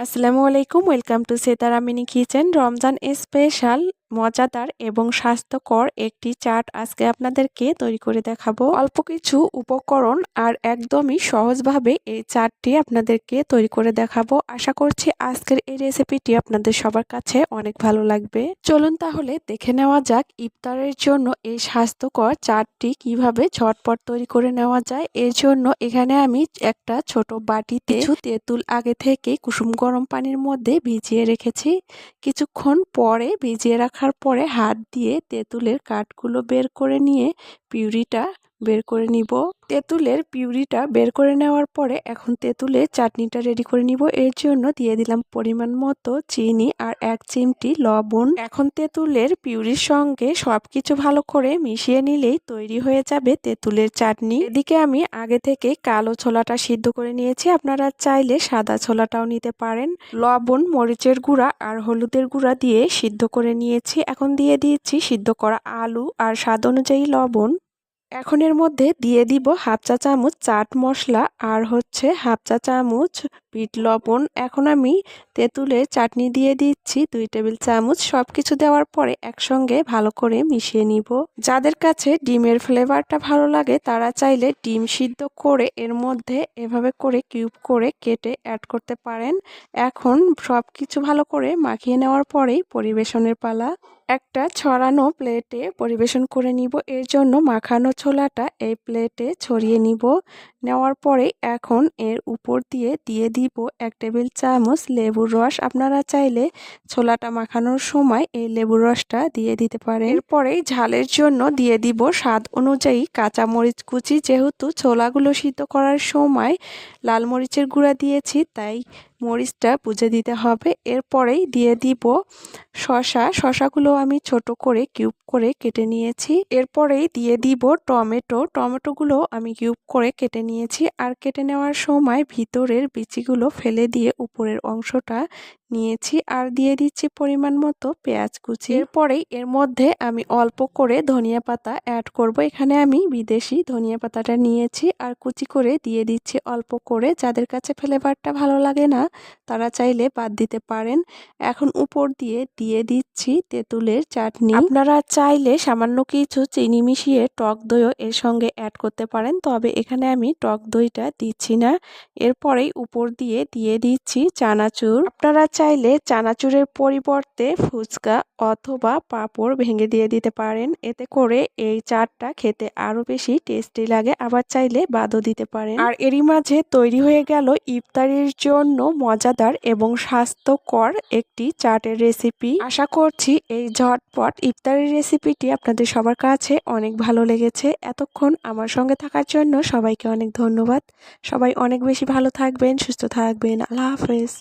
আসসালামু আলাইকুম welcome to Setara mini kitchen Ramzan special মজাদার এবং স্বাস্থ্যকর একটি চাট আজকে আপনাদেরকে তৈরি করে দেখাবো। অল্প কিছু উপকরণ আর একদমই সহজভাবে এই চাটটি আপনাদেরকে তৈরি করে দেখাবো। আশা করছি আজকের এই রেসিপিটি আপনাদের সবার কাছে অনেক ভালো লাগবে। চলুন তাহলে দেখে নেওয়া যাক ইফতারের জন্য এই স্বাস্থ্যকর চাটটি কীভাবে ঝটপট তৈরি করে নেওয়া যায়। এর জন্য এখানে আমি একটা ছোট বাটিতে কিছু তেঁতুল আগে থেকে কুসুম গরম পানির মধ্যে ভিজিয়ে রেখেছি। কিছুক্ষণ পরে ভিজিয়ে রাখা রাখার পরে হাত দিয়ে তেঁতুলের কাঠগুলো বের করে নিয়ে পিউরিটা বের করে নিব। তেঁতুলের পিউরিটা বের করে নেওয়ার পরে এখন তেঁতুলের চাটনিটা রেডি করে নিব। এর জন্য দিয়ে দিলাম পরিমাণ মতো চিনি আর এক চিমটি লবণ। এখন তেঁতুলের পিউরির সঙ্গে সব কিছু ভালো করে মিশিয়ে নিলেই তৈরি হয়ে যাবে তেঁতুলের চাটনি। এদিকে আমি আগে থেকে কালো ছোলাটা সিদ্ধ করে নিয়েছি। আপনারা চাইলে সাদা ছোলাটাও নিতে পারেন। লবণ, মরিচের গুঁড়া আর হলুদের গুঁড়া দিয়ে সিদ্ধ করে নিয়েছি। এখন দিয়ে দিয়েছি সিদ্ধ করা আলু আর স্বাদ অনুযায়ী লবণ। এখন এর মধ্যে দিয়ে দিব হাফ চা চামচ চাট মশলা আর হচ্ছে হাফ চা চামচ বিট লবণ। এখন আমি তেঁতুলের চাটনি দিয়ে দিচ্ছি দুই টেবিল চামচ। সব কিছু দেওয়ার পরে একসঙ্গে ভালো করে মিশিয়ে নিব। যাদের কাছে ডিমের ফ্লেভারটা ভালো লাগে, তারা চাইলে ডিম সিদ্ধ করে এর মধ্যে এভাবে করে কিউব করে কেটে অ্যাড করতে পারেন। এখন সব কিছু ভালো করে মাখিয়ে নেওয়ার পরেই পরিবেশনের পালা। একটা ছড়ানো প্লেটে পরিবেশন করে নিব। এর জন্য মাখানো ছোলাটা এই প্লেটে ছড়িয়ে নিব। নেওয়ার পরে এখন এর উপর দিয়ে দিয়ে দিব এক টেবিল চামচ লেবুর রস। আপনারা চাইলে ছোলাটা মাখানোর সময় এই লেবুর রসটা দিয়ে দিতে পারেন। এরপরে ঝালের জন্য দিয়ে দিব স্বাদ অনুযায়ী কাঁচা মরিচ কুচি। যেহেতু ছোলাগুলো সিদ্ধ করার সময় লাল মরিচের গুঁড়া দিয়েছি, তাই মরিচটা বুঝে দিতে হবে। এরপরেই দিয়ে দিব শশা শশাগুলো আমি ছোট করে কিউব করে কেটে নিয়েছি। এরপরেই দিয়ে দিব টমেটো। টমেটোগুলো আমি কিউব করে কেটে নিয়েছি। আর কেটে নেওয়ার সময় ভিতরের বিচিগুলো ফেলে দিয়ে উপরের অংশটা নিয়েছি আর দিয়ে দিচ্ছি পরিমাণ মতো পেঁয়াজ কুচি। এরপরেই এর মধ্যে আমি অল্প করে ধনিয়া পাতা অ্যাড করব। এখানে আমি বিদেশি ধনিয়া পাতাটা নিয়েছি আর কুচি করে দিয়ে দিচ্ছি অল্প করে। যাদের কাছে ফ্লেভারটা ভালো লাগে না তারা চাইলে বাদ দিতে পারেন। এখন উপর দিয়ে দিয়ে দিচ্ছি তেঁতুলের চাটনি। আপনারা চাইলে সামান্য কিছু চিনি মিশিয়ে টক দইও এর সঙ্গে অ্যাড করতে পারেন তবে এখানে আমি টক দইটা দিচ্ছি না। এরপরেই উপর দিয়ে দিয়ে দিচ্ছি চানাচুর। আপনারা চাইলে চানাচুরের পরিবর্তে ফুচকা অথবা পাঁপড় ভেঙে দিয়ে দিতে পারেন। এতে করে এই চাটটা খেতে আরও বেশি টেস্টি লাগে, আবার চাইলে বাদও দিতে পারেন। আর এরই মাঝে তৈরি হয়ে গেল ইফতারির জন্য মজাদার এবং স্বাস্থ্যকর একটি চাটের রেসিপি। আশা করছি এই ঝটপট ইফতারের রেসিপিটি আপনাদের সবার কাছে অনেক ভালো লেগেছে। এতক্ষণ আমার সঙ্গে থাকার জন্য সবাইকে অনেক ধন্যবাদ। সবাই অনেক বেশি ভালো থাকবেন, সুস্থ থাকবেন। আল্লাহ হাফেজ।